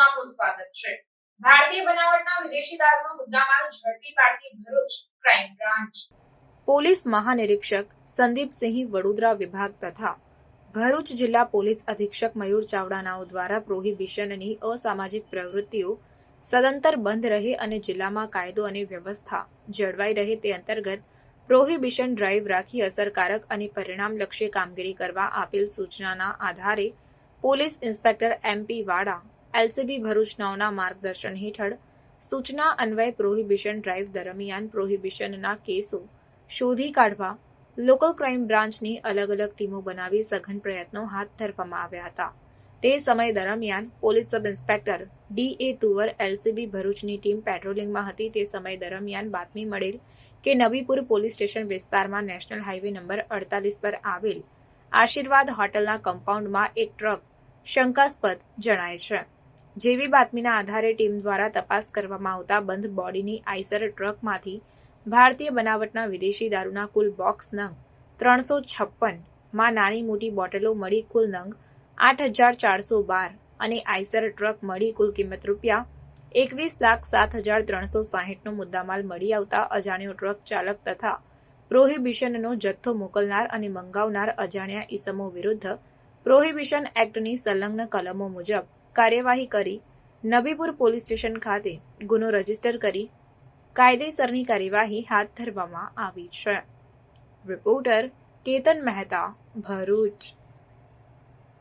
સ્વાગત છે. ભારતીય બનાવટના વિદેશી દારૂનો મુદ્દામાલ ઝડપી પાડતી ભરૂચ ક્રાઇમ બ્રાન્ચ. પોલીસ મહાનિરીક્ષક સંદીપસિંહ વડોદરા વિભાગ તથા ભરૂચ જિલ્લા પોલીસ અધિક્ષક મયુર ચાવડાનાઓ દ્વારા પ્રોહિબિશનની અસામાજિક પ્રવૃત્તિઓ સદંતર બંધ રહે અને જિલ્લામાં કાયદો અને વ્યવસ્થા જળવાઈ રહે તે અંતર્ગત પ્રોહિબિશન ડ્રાઈવ રાખી અસરકારક અને પરિણામલક્ષી કામગીરી કરવા આપેલ સૂચનાના આધારે police inspector MP Vada LCB Bharuch નવના માર્ગદર્શન હેઠળ સૂચના અન્વયે પ્રોહિબિશન ડ્રાઈવ દરમિયાન પ્રોહિબિશનના કેસો શોધી કાઢવા લોકલ ક્રાઇમ બ્રાન્ચની અલગ અલગ ટીમો બનાવી સઘન પ્રયત્નો હાથ ધરવામાં આવ્યા હતા. તે સમય દરમિયાન police sub inspector D A Tuvar LCB ભરૂચની ટીમ પેટ્રોલિંગમાં હતી. તે સમય દરમિયાન બાતમી મળેલ કે નબીપુર પોલીસ સ્ટેશન વિસ્તારમાં નેશનલ હાઈવે નંબર અડતાલીસ પર આવેલ આશીર્વાદ હોટલના કમ્પાઉન્ડમાં એક ટ્રક શંકાસ્પદ જણાય છે. જેવી બાતમીના આધારે ટીમ દ્વારા તપાસ કરવામાં આવતા બંધ બોડીની આઈસર ટ્રકમાંથી ભારતીય બનાવટના વિદેશી દારૂના કુલ બોક્સ નંગ ત્રણસો છપ્પનમાં નાની મોટી બોટલો મળી કુલ નંગ આઠ હજાર ચારસો બાર અને આઈસર ટ્રક મળી કુલ કિંમત રૂપિયા એકવીસ લાખ સાત હજાર ત્રણસો સાહીઠનો મુદ્દામાલ મળી આવતા અજાણ્યો ટ્રક ચાલક તથા પ્રોહિબિશનનો જથ્થો મોકલનાર અને મંગાવનાર અજાણ્યા ઈસમો વિરુદ્ધ પ્રોહિબિશન એક્ટની સંલગ્ન કલમો મુજબ કાર્યવાહી કરી, નબીપુર પોલીસ સ્ટેશન ખાતે ગુનો રજિસ્ટર કરી, કાયદેસરની કાર્યવાહી હાથ ધરવામાં આવી છે. રિપોર્ટર કેતન મહેતા, ભરૂચ.